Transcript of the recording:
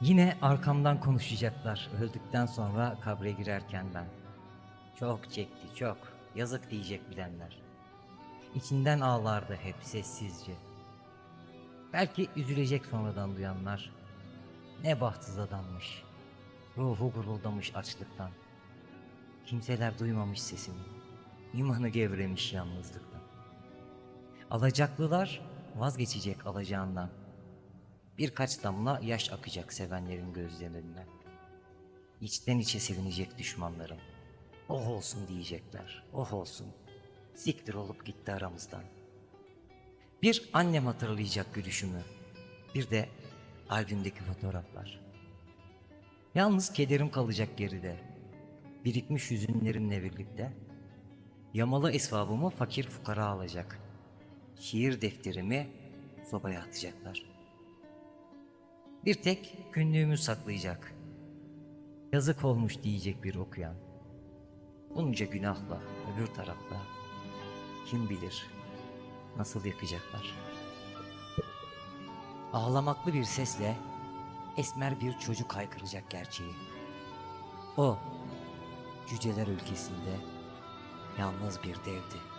Yine arkamdan konuşacaklar öldükten sonra kabre girerken ben. Çok çekti çok, yazık diyecek bilenler. İçinden ağlardı hep sessizce. Belki üzülecek sonradan duyanlar. Ne bahtsız adammış. Ruhu guruldamış açlıktan. Kimseler duymamış sesini. İmanı gevremiş yalnızlıktan. Alacaklılar vazgeçecek alacağından. Birkaç damla yaş akacak sevenlerin gözlerinden. İçten içe sevinecek düşmanların. Oh olsun diyecekler, oh olsun. Siktir olup gitti aramızdan. Bir annem hatırlayacak gülüşümü. Bir de albümdeki fotoğraflar. Yalnız kederim kalacak geride. Birikmiş hüzünlerimle birlikte. Yamalı esvabımı fakir fukara alacak. Şiir defterimi sobaya atacaklar. Bir tek günlüğümü saklayacak. Yazık olmuş diyecek bir okuyan. Bunca günahla öbür tarafta kim bilir nasıl yakacaklar. Ağlamaklı bir sesle esmer bir çocuk haykıracak gerçeği. O cüceler ülkesinde yalnız bir devdi.